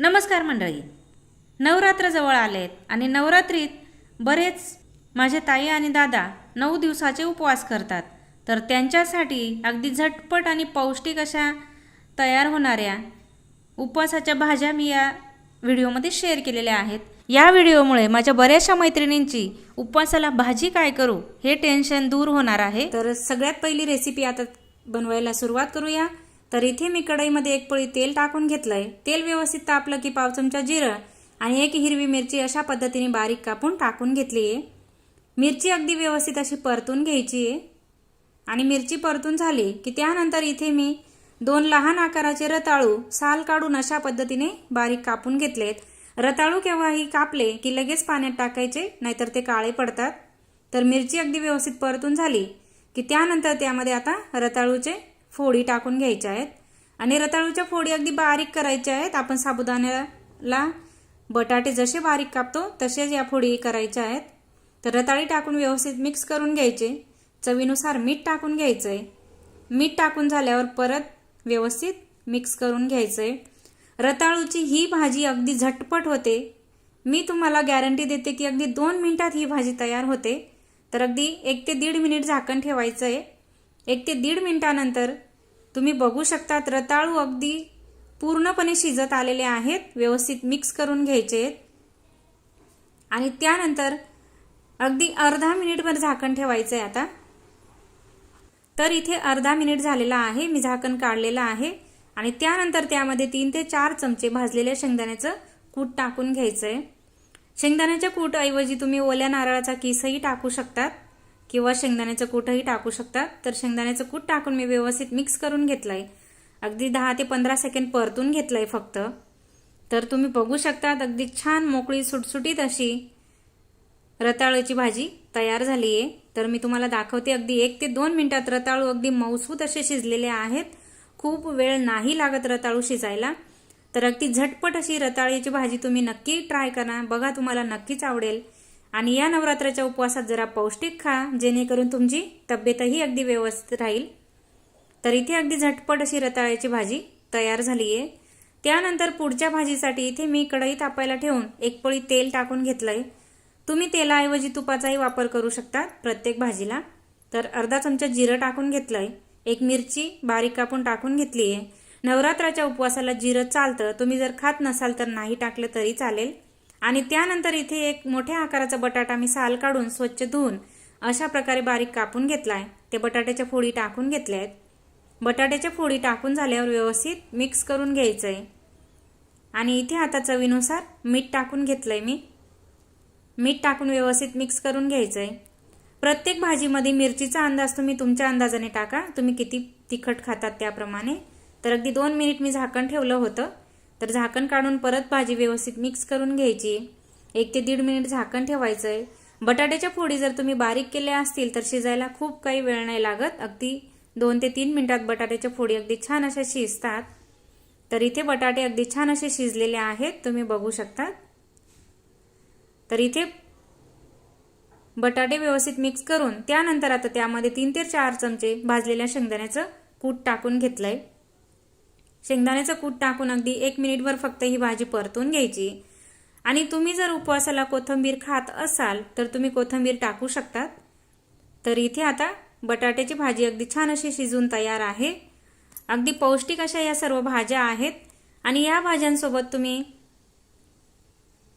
नमस्कार मंडळी. नवरात्र जवळ आलेत आणि नवरात्रीत बरेच माझे ताई आणि दादा नऊ दिवसाचे उपवास करतात. तर त्यांच्यासाठी अगदी झटपट आणि पौष्टिक अशा तयार होणाऱ्या उपवासाच्या भाज्या मी या व्हिडिओमध्ये शेअर केलेल्या आहेत. या व्हिडिओमुळे माझ्या बऱ्याचशा मैत्रिणींची उपवासाला भाजी काय करू हे टेन्शन दूर होणार आहे. तर सगळ्यात पहिली रेसिपी आता बनवायला सुरुवात करूया. तर इथे मी कढईमध्ये एक पोळी तेल टाकून घेतलंय. तेल व्यवस्थित तापलं की पाव चमचा जिरं आणि एक हिरवी मिरची अशा पद्धतीने बारीक कापून टाकून घेतली आहे. मिरची अगदी व्यवस्थित अशी परतून घ्यायची आहे. आणि मिरची परतून झाली की त्यानंतर इथे मी दोन लहान आकाराचे रताळू साल काढून अशा पद्धतीने बारीक कापून घेतलेत. रताळू केव्हाही कापले की लगेच पाण्यात टाकायचे नाहीतर ते काळे पडतात. तर मिरची अगदी व्यवस्थित परतून झाली की त्यानंतर त्यामध्ये आता रताळूचे फोडी टाकून घ्यायच्या आहेत. आणि रताळूच्या फोडी अगदी बारीक करायच्या आहेत. आपण साबुदाण्याला बटाटे जसे बारीक कापतो तसेच या फोडी करायच्या आहेत. तर रताळी टाकून व्यवस्थित मिक्स करून घ्यायचे. चवीनुसार मीठ टाकून घ्यायचं आहे मीठ टाकून झाल्यावर परत व्यवस्थित मिक्स करून घ्यायचं आहे रताळूची ही भाजी अगदी झटपट होते. मी तुम्हाला गॅरंटी देते की अगदी दोन मिनिटात ही भाजी तयार होते. तर अगदी एक ते दीड मिनिट झाकण ठेवायचं आहे एक ते दीड मिनिटानंतर तुम्ही बघू शकतात रताळू अगदी पूर्णपणे शिजत आलेले आहेत व्यवस्थित मिक्स करून घ्यायचे. आहेत आणि त्यानंतर अगदी अर्धा मिनिटभर झाकण ठेवायचं आहे आता. तर इथे अर्धा मिनिट झालेला आहे मी झाकण काढलेलं आहे. आणि त्यानंतर त्यामध्ये तीन ते चार चमचे भाजलेल्या शेंगदाण्याचं कूट टाकून घ्यायचं आहे शेंगदाण्याच्या कूटऐवजी तुम्ही ओल्या नारळाचा किसही टाकू शकतात. किंवा शेंगदाण्याचं कूटही टाकू शकतात तर शेंगदाण्याचं कूट टाकून मी व्यवस्थित मिक्स करून घेतलंय. अगदी दहा ते पंधरा सेकंड परतून घेतलंय फक्त. तर तुम्ही बघू शकतात अगदी छान मोकळी सुटसुटीत अशी रताळूची भाजी तयार झाली आहे तर मी तुम्हाला दाखवते अगदी एक ते दोन मिनिटात रताळू अगदी मौसूत असे शिजलेले आहेत. खूप वेळ नाही लागत रताळू शिजायला. तर अगदी झटपट अशी रताळीची भाजी तुम्ही नक्की ट्राय करा. बघा तुम्हाला नक्कीच आवडेल. आणि या नवरात्राच्या उपवासात जरा पौष्टिक खा जेणेकरून तुमची तब्येतही अगदी व्यवस्थित राहील. तर इथे अगदी झटपट अशी रताळ्याची भाजी तयार झाली आहे त्यानंतर पुढच्या भाजीसाठी इथे मी कढई तापायला ठेवून एक पळी तेल टाकून घेतलंय. तुम्ही तेलाऐवजी तुपाचाही वापर करू शकता प्रत्येक भाजीला. तर अर्धा चमचा जिरं टाकून घेतलंय. एक मिरची बारीक कापून टाकून घेतली आहे नवरात्राच्या उपवासाला जिरं चालतं तुम्ही जर खात नसाल तर नाही टाकलं तरी चालेल. आणि त्यानंतर इथे एक मोठ्या आकाराचा बटाटा मी साल काढून स्वच्छ धुवून अशा प्रकारे बारीक कापून घेतलाय. ते बटाट्याच्या फोडी टाकून घेतल्या आहेत बटाट्याच्या फोडी टाकून झाल्यावर व्यवस्थित मिक्स करून घ्यायचं आहे आणि इथे आता चवीनुसार मीठ टाकून घेतलंय मी. मीठ टाकून व्यवस्थित मिक्स करून घ्यायचं आहे प्रत्येक भाजीमध्ये मिरचीचा अंदाज तुम्ही तुमच्या अंदाजाने टाका. तुम्ही किती तिखट खातात त्याप्रमाणे. तर अगदी दोन मिनिट मी झाकण ठेवलं होतं. तर झाकण काढून परत भाजी व्यवस्थित मिक्स करून घ्यायची. एक ते दीड मिनिट झाकण ठेवायचं आहे बटाट्याच्या फोडी जर तुम्ही बारीक केल्या असतील तर शिजायला खूप काही वेळ नाही लागत. अगदी दोन ते तीन मिनिटात बटाट्याच्या फोडी अगदी छान अशा शिजतात. तर इथे बटाटे अगदी छान असे शिजलेले आहेत. तुम्ही बघू शकता तर इथे बटाटे व्यवस्थित मिक्स करून त्यानंतर आता त्यामध्ये तीन ते चार चमचे भाजलेल्या शेंगदाण्याचं कूट टाकून घेतलंय. शेंगदाण्याचं कूट टाकून अगदी एक मिनिटभर फक्त ही भाजी परतून घ्यायची. आणि तुम्ही जर उपवासाला कोथिंबीर खात असाल तर तुम्ही कोथिंबीर टाकू शकतात. तर इथे आता बटाट्याची भाजी अगदी छान अशी शिजून तयार आहे. अगदी पौष्टिक अशा या सर्व भाज्या आहेत. आणि या भाज्यांसोबत तुम्ही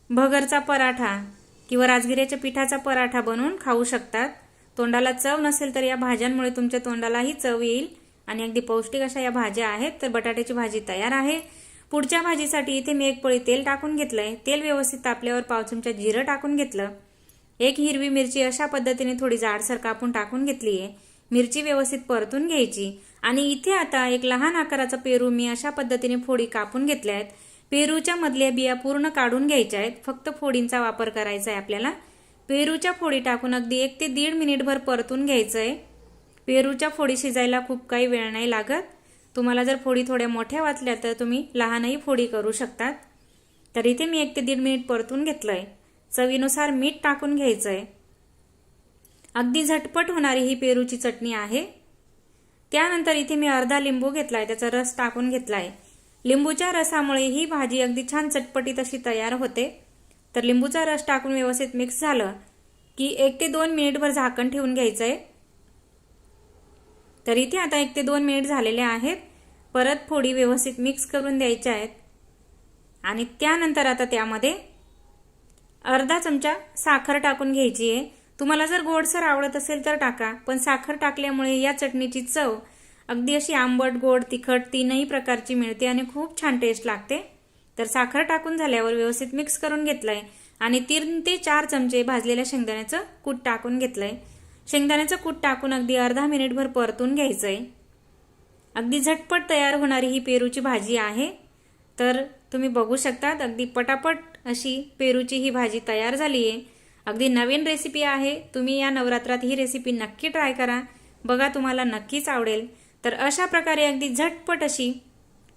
भगरचा पराठा किंवा राजगिऱ्याच्या पिठाचा पराठा बनवून खाऊ शकतात. तोंडाला चव नसेल तर या भाज्यांमुळे तुमच्या तोंडालाही चव येईल. आणि अगदी पौष्टिक अशा या भाज्या आहेत तर बटाट्याची भाजी तयार आहे. पुढच्या भाजीसाठी इथे मी एक पळी तेल टाकून घेतलंय. तेल व्यवस्थित तापल्यावर पाव चमचा जिरं टाकून घेतलं. एक हिरवी मिरची अशा पद्धतीने थोडी जाडसर कापून टाकून घेतली आहे. मिरची व्यवस्थित परतून घ्यायची. आणि इथे आता एक लहान आकाराचा पेरू मी अशा पद्धतीने फोडी कापून घेतल्या आहेत. पेरूच्या मधल्या बिया पूर्ण काढून घ्यायच्या आहेत. फक्त फोडींचा वापर करायचा आहे आपल्याला. पेरूच्या फोडी टाकून अगदी एक ते दीड मिनिटभर परतून घ्यायचं आहे. पेरूच्या फोडी शिजायला खूप काही वेळ नाही लागत. तुम्हाला जर फोडी थोड्या मोठ्या वाचल्या तर तुम्ही लहानही फोडी करू शकतात. तर इथे मी एक ते दीड मिनिट परतून घेतलं आहे चवीनुसार मीठ टाकून घ्यायचं आहे अगदी झटपट होणारी ही पेरूची चटणी आहे. त्यानंतर इथे मी अर्धा लिंबू घेतला आहे त्याचा रस टाकून घेतला आहे लिंबूच्या रसामुळे ही भाजी अगदी छान चटपटीत अशी तयार होते. तर लिंबूचा रस टाकून व्यवस्थित मिक्स झालं की एक ते दोन मिनिटभर झाकण ठेवून घ्यायचं आहे तर इथे आता एक ते दोन मिनिट झालेले आहेत. परत फोडी व्यवस्थित मिक्स करून द्यायच्या आहेत. आणि त्यानंतर आता त्यामध्ये अर्धा चमचा साखर टाकून घ्यायची आहे. तुम्हाला जर गोडसर आवडत असेल तर टाका पण साखर टाकल्यामुळे या चटणीची चव अगदी अशी आंबट गोड तिखट तीनही प्रकारची मिळते आणि खूप छान टेस्ट लागते. तर साखर टाकून झाल्यावर व्यवस्थित मिक्स करून घेतलंय आणि तीन ते चार चमचे भाजलेल्या शेंगदाण्याचं कूट टाकून घेतलंय. शेंगदाण्याचं कूट टाकून अगदी अर्धा मिनिटभर परतून घ्यायचंय. अगदी झटपट तयार होणारी ही पेरूची भाजी आहे. तर तुम्ही बघू शकतात अगदी पटापट अशी पेरूची ही भाजी तयार झाली आहे अगदी नवीन रेसिपी आहे. तुम्ही या नवरात्रात ही रेसिपी नक्की ट्राय करा. बघा तुम्हाला नक्कीच आवडेल. तर अशा प्रकारे अगदी झटपट अशी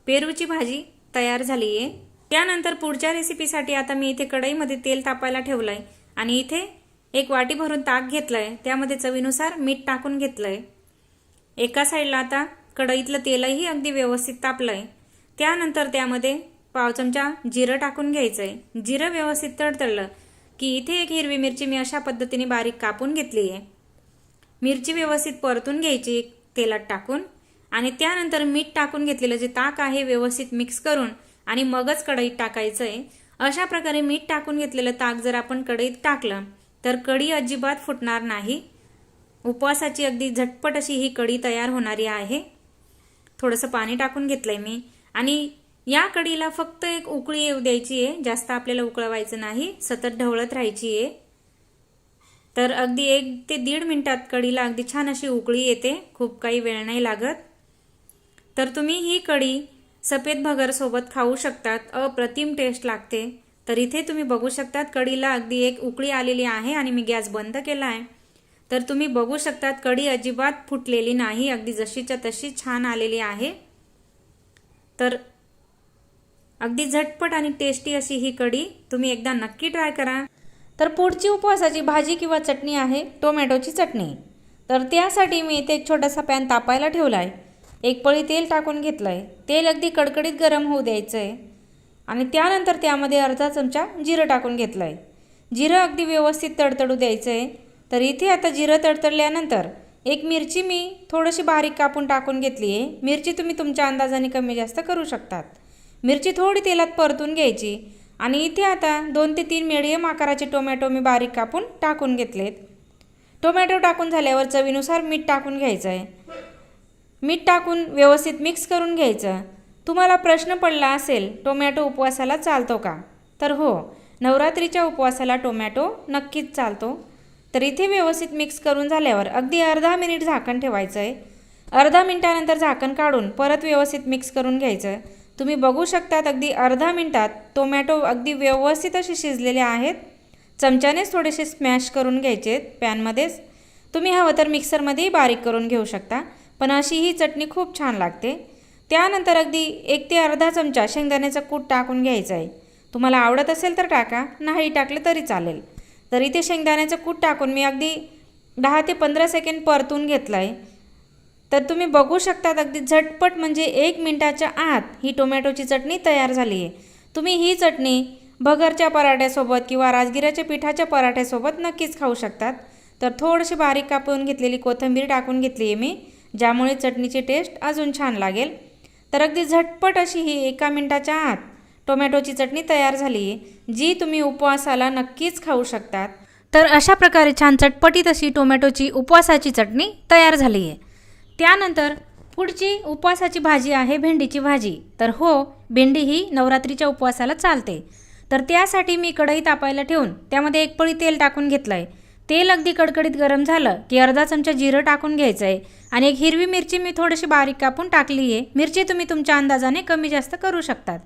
पेरूची भाजी तयार झाली आहे त्यानंतर पुढच्या रेसिपीसाठी आता मी इथे कढईमध्ये तेल तापायला ठेवलंय. आणि इथे एक वाटी भरून ताक घेतलंय त्यामध्ये चवीनुसार मीठ टाकून घेतलंय. एका साईडला आता कढईतलं तेलही अगदी व्यवस्थित तापलंय. त्यानंतर त्यामध्ये पाव चमचा जिरं टाकून घ्यायचंय. जिरं व्यवस्थित तडतडलं की इथे एक हिरवी मिरची मी अशा पद्धतीने बारीक कापून घेतली आहे मिरची व्यवस्थित परतून घ्यायची तेलात टाकून आणि त्यानंतर मीठ टाकून घेतलेलं जे ताक आहे व्यवस्थित मिक्स करून आणि मगच कढईत टाकायचं आहे अशा प्रकारे मीठ टाकून घेतलेलं ताक जर आपण कढईत टाकलं तर कढी अजिबात फुटणार नाही. उपवासाची अगदी झटपट अशी ही कढी तयार होणारी आहे. थोडंसं पाणी टाकून घेतलंय मी. आणि या कढीला फक्त एक उकळी येऊ द्यायची आहे. जास्त आपल्याला उकळवायचं नाही. सतत ढवळत राहायची आहे. तर अगदी एक ते दीड मिनिटात कढीला अगदी छान अशी उकळी येते. खूप काही वेळ नाही लागत. तर तुम्ही ही कढी सफेद भगरसोबत खाऊ शकतात. अप्रतिम टेस्ट लागते. तर इथे तुम्ही बघू शकतात कढीला अगदी एक उकळी आलेली आहे आणि मी गॅस बंद केला आहे. तर तुम्ही बघू शकतात कढी अजिबात फुटलेली नाही अगदी जशीच्या तशी छान आलेली आहे. तर अगदी झटपट आणि टेस्टी अशी ही कढी तुम्ही एकदा नक्की ट्राय करा. तर पुढची उपवासाची भाजी किंवा चटणी आहे टोमॅटोची चटणी. तर त्यासाठी मी इथे एक छोटासा पॅन तापायला ठेवला आहे एक पळी तेल टाकून घेतलं आहे तेल अगदी कडकडीत गरम होऊ द्यायचं आहे आणि त्यानंतर त्यामध्ये अर्धा चमचा जिरं टाकून घेतलं आहे जिरं अगदी व्यवस्थित तडतडू द्यायचं आहे तर इथे आता जिरं तडतडल्यानंतर एक मिरची मी थोडीशी बारीक कापून टाकून घेतली आहे. मिरची तुम्ही तुमच्या अंदाजाने कमी जास्त करू शकतात. मिरची थोडी तेलात परतून घ्यायची आणि इथे आता दोन ते तीन मिडियम आकाराचे टोमॅटो मी बारीक कापून टाकून घेतलेत. टोमॅटो टाकून झाल्यावर चवीनुसार मीठ टाकून घ्यायचं आहे मीठ टाकून व्यवस्थित मिक्स करून घ्यायचं. तुम्हाला प्रश्न पडला असेल टोमॅटो उपवासाला चालतो का? तर हो नवरात्रीच्या उपवासाला टोमॅटो नक्कीच चालतो. तर इथे व्यवस्थित मिक्स करून झाल्यावर अगदी अर्धा मिनिट झाकण ठेवायचं आहे अर्धा मिनिटानंतर झाकण काढून परत व्यवस्थित मिक्स करून घ्यायचं. तुम्ही बघू शकतात अगदी अर्धा मिनिटात टोमॅटो अगदी व्यवस्थित असे शिजलेले आहेत. चमच्यानेच थोडेसे स्मॅश करून घ्यायचे पॅनमध्येच. तुम्ही हवं तर मिक्सरमध्येही बारीक करून घेऊ शकता पण अशी ही चटणी खूप छान लागते. त्यानंतर अगदी एक ते अर्धा चमचा शेंगदाण्याचं कूट टाकून घ्यायचं आहे. तुम्हाला आवडत असेल तर टाका नाही टाकलं तरी चालेल. तर इथे शेंगदाण्याचं कूट टाकून मी अगदी दहा ते पंधरा सेकंड परतून घेतलं आहे तर तुम्ही बघू शकतात अगदी झटपट म्हणजे एक मिनटाच्या आत ही टोमॅटोची चटणी तयार झाली आहे. तुम्ही ही चटणी भगरच्या पराठ्यासोबत किंवा राजगिराच्या पिठाच्या पराठ्यासोबत नक्कीच खाऊ शकतात. तर थोडीशी बारीक कापून घेतलेली कोथिंबीर टाकून घेतली आहे मी ज्यामुळे चटणीची टेस्ट अजून छान लागेल. तर अगदी झटपट अशी ही एका मिनटाच्या आत टोमॅटोची चटणी तयार झाली आहे जी तुम्ही उपवासाला नक्कीच खाऊ शकतात. तर अशा प्रकारे छान चटपटीत अशी टोमॅटोची उपवासाची चटणी तयार झाली आहे. त्यानंतर पुढची उपवासाची भाजी आहे भेंडीची भाजी. तर हो भेंडी ही नवरात्रीच्या उपवासाला चालते. तर त्यासाठी मी कढई तापायला ठेवून त्यामध्ये एक पळी तेल टाकून घेतलं आहे तेल अगदी कडकडीत गरम झालं की अर्धा चमचा जिरं टाकून घ्यायचं आहे आणि एक हिरवी मिरची मी थोडीशी बारीक कापून टाकली आहे मिरची तुम्ही तुमच्या अंदाजाने कमी जास्त करू शकतात.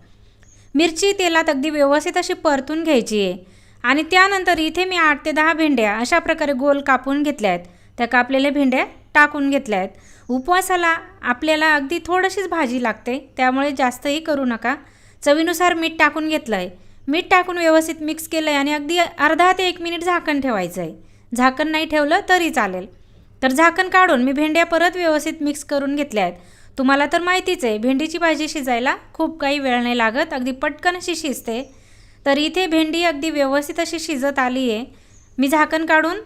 मिरची तेलात अगदी व्यवस्थित अशी परतून घ्यायची आहे आणि त्यानंतर इथे मी आठ ते दहा भेंड्या अशा प्रकारे गोल कापून घेतल्या आहेत त्या कापलेल्या भेंड्या टाकून घेतल्या आहेत उपवासाला आपल्याला अगदी थोडीशीच भाजी लागते त्यामुळे जास्तही करू नका. चवीनुसार मीठ टाकून घेतलं आहे मीठ टाकून व्यवस्थित मिक्स केलं आहे आणि अगदी अर्धा ते एक मिनिट झाकण ठेवायचं आहे झाकण नाही ठेवलं तरी चालेल. तर झाकण काढून मी भेंड्या परत व्यवस्थित मिक्स करून घेतल्या आहेत. तुम्हाला तर माहितीच आहे भेंडीची भाजी शिजायला खूप काही वेळ नाही लागत अगदी पटकन अशी शिजते. तर इथे भेंडी अगदी व्यवस्थित अशी शिजत आली आहे मी झाकण काढून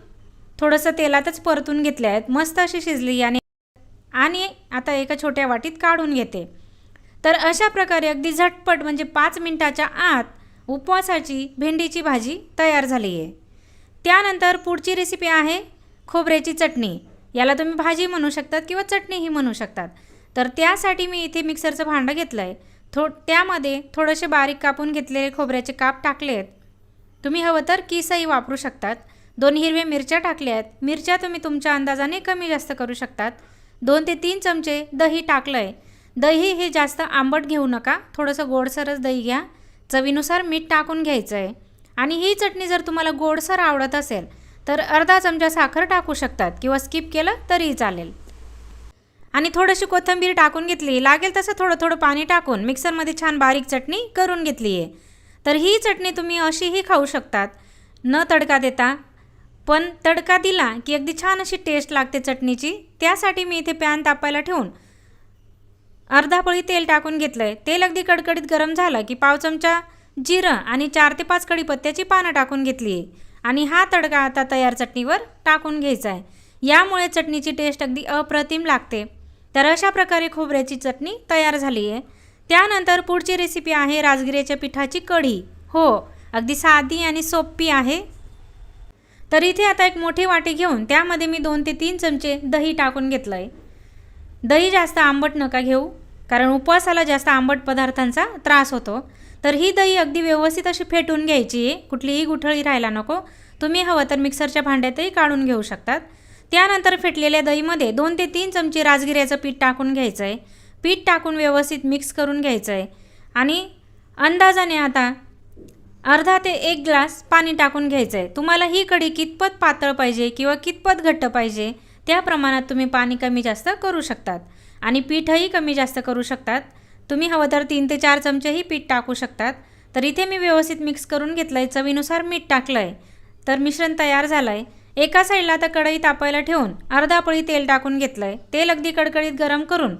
थोडंसं तेलातच परतून घेतले आहेत. मस्त अशी शिजली आणि आणि आता एका छोट्या वाटीत काढून घेते. तर अशा प्रकारे अगदी झटपट म्हणजे पाच मिनटाच्या आत उपवासाची भेंडीची भाजी तयार झाली आहे त्यानंतर पुढची रेसिपी आहे खोबऱ्याची चटणी. याला तुम्ही भाजी म्हणू शकतात किंवा चटणीही म्हणू शकतात. तर त्यासाठी मी इथे मिक्सरचं भांडं घेतलं आहे थो त्यामध्ये थोडेसे बारीक कापून घेतलेले खोबऱ्याचे काप टाकले आहेत. तुम्ही हवं तर किसही वापरू शकतात. दोन हिरव्या मिरच्या टाकल्या आहेत. मिरच्या तुम्ही तुमच्या अंदाजाने कमी जास्त करू शकतात. दोन ते तीन चमचे दही टाकलं आहे दही हे जास्त आंबट घेऊ नका. थोडंसं गोडसरच दही घ्या. चवीनुसार मीठ टाकून घ्यायचं आहे आणि ही चटणी जर तुम्हाला गोडसर आवडत असेल तर अर्धा चमचा साखर टाकू शकतात किंवा स्किप केलं तरीही चालेल. आणि थोडीशी कोथिंबीर टाकून घेतली. लागेल तसं थोडं थोडं पाणी टाकून मिक्सरमध्ये छान बारीक चटणी करून घेतली आहे तर ही चटणी तुम्ही अशीही खाऊ शकतात. न तडका देता. पण तडका दिला की अगदी छान अशी टेस्ट लागते चटणीची. त्यासाठी मी इथे पॅन तापायला ठेवून अर्धा पळी तेल टाकून घेतलं आहे तेल अगदी कडकडीत गरम झालं की पाव चमचा जिरं आणि चार ते पाच कढीपत्त्याची पानं टाकून घेतली. आहे आणि हा तडका आता तयार चटणीवर टाकून घ्यायचा आहे यामुळे चटणीची टेस्ट अगदी अप्रतिम लागते. तर अशा प्रकारे खोबऱ्याची चटणी तयार झाली आहे त्यानंतर पुढची रेसिपी आहे राजगिऱ्याच्या पिठाची कढी. हो अगदी साधी आणि सोपी आहे. तर इथे आता एक मोठी वाटी घेऊन त्यामध्ये मी दोन ते तीन चमचे दही टाकून घेतलं आहे दही जास्त आंबट नका घेऊ कारण उपवासाला जास्त आंबट पदार्थांचा त्रास होतो. तर ही दही अगदी व्यवस्थित अशी फेटून घ्यायची आहे कुठलीही गुठळी राहायला नको. तुम्ही हवं तर मिक्सरच्या भांड्यातही काढून घेऊ शकतात. त्यानंतर फेटलेल्या दहीमध्ये दोन ते तीन चमचे राजगिऱ्याचं पीठ टाकून घ्यायचं आहे पीठ टाकून व्यवस्थित मिक्स करून घ्यायचं आहे आणि अंदाजाने आता अर्धा ते एक ग्लास पाणी टाकून घ्यायचं आहे तुम्हाला ही कढी कितपत पातळ पाहिजे किंवा कितपत घट्ट पाहिजे? त्या प्रमाणात तुम्ही पाणी कमी जास्त करू शकतात. आणि पीठही कमी जास्त करू शकतात. तुम्ही हवं तर तीन ते चार चमचेही पीठ टाकू शकतात. तर इथे मी व्यवस्थित मिक्स करून घेतलं आहे चवीनुसार मीठ टाकलं आहे तर मिश्रण तयार झालं आहे एका साईडला तर कढई तापायला ठेवून अर्धा पळी तेल टाकून घेतलं आहे तेल अगदी कडकडीत गरम करून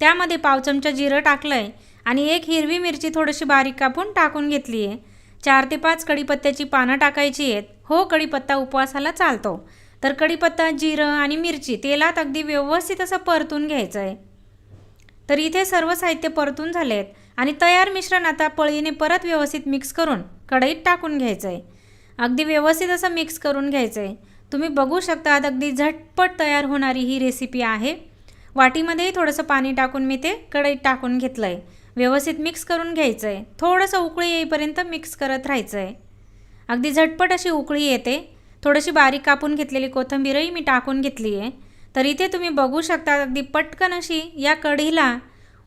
त्यामध्ये पाव चमचा जिरं टाकलं आहे आणि एक हिरवी मिरची थोडीशी बारीक कापून टाकून घेतली आहे चार ते पाच कढीपत्त्याची पानं टाकायची आहेत. हो कढीपत्ता उपवासाला चालतो. तर कढीपत्ता जिरं आणि मिरची तेलात अगदी व्यवस्थित असं परतून घ्यायचं आहे तर इथे सर्व साहित्य परतून झाले आहेत आणि तयार मिश्रण आता पळीने परत व्यवस्थित मिक्स करून कढईत टाकून घ्यायचं आहे अगदी व्यवस्थित असं मिक्स करून घ्यायचं आहे तुम्ही बघू शकता अगदी झटपट तयार होणारी ही रेसिपी आहे. वाटीमध्येही थोडंसं पाणी टाकून मी ते कढईत टाकून घेतलं आहे व्यवस्थित मिक्स करून घ्यायचं आहे थोडंसं उकळी येईपर्यंत मिक्स करत राहायचं आहे अगदी झटपट अशी उकळी येते. थोडीशी बारीक कापून घेतलेली कोथिंबीरही मी टाकून घेतली आहे. तर इथे तुम्ही बघू शकता अगदी पटकन अशी या कढीला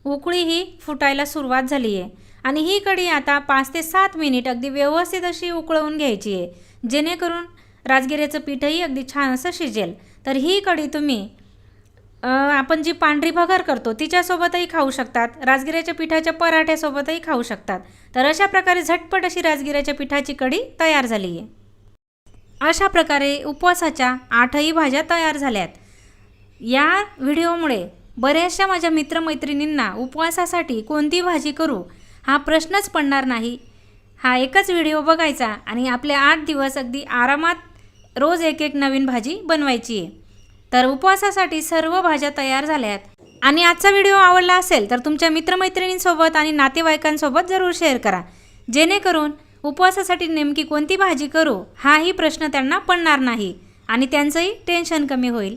उकळी ही फुटायला सुरुवात झाली आहे. आणि ही कढी आता पाच ते सात मिनिट अगदी व्यवस्थित अशी उकळवून घ्यायची आहे. जेणेकरून राजगिऱ्याचं पीठही अगदी छान असं शिजेल. तर ही कढी तुम्ही आपण जी पांढरी भगर करतो तिच्यासोबतही खाऊ शकतात. राजगिऱ्याच्या पिठाच्या पराठ्यासोबतही खाऊ शकतात. तर अशा प्रकारे झटपट अशी राजगिऱ्याच्या पिठाची कढी तयार झाली आहे. अशा प्रकारे उपवासाच्या आठही भाज्या तयार झाल्यात. या व्हिडिओमुळे बऱ्याचशा माझ्या मित्रमैत्रिणींना उपवासासाठी कोणती भाजी करू हा प्रश्नच पडणार नाही. हा एकच व्हिडिओ बघायचा आणि आपले आठ दिवस अगदी आरामात रोज एक एक नवीन भाजी बनवायची आहे. तर उपवासासाठी सर्व भाज्या तयार झाल्यात. आणि आजचा व्हिडिओ आवडला असेल तर तुमच्या मित्रमैत्रिणींसोबत आणि नातेवाईकांसोबत जरूर शेअर करा. जेणेकरून उपवासासाठी नेमकी कोणती भाजी करू? हाही प्रश्न त्यांना पडणार नाही आणि त्यांचंही टेन्शन कमी होईल.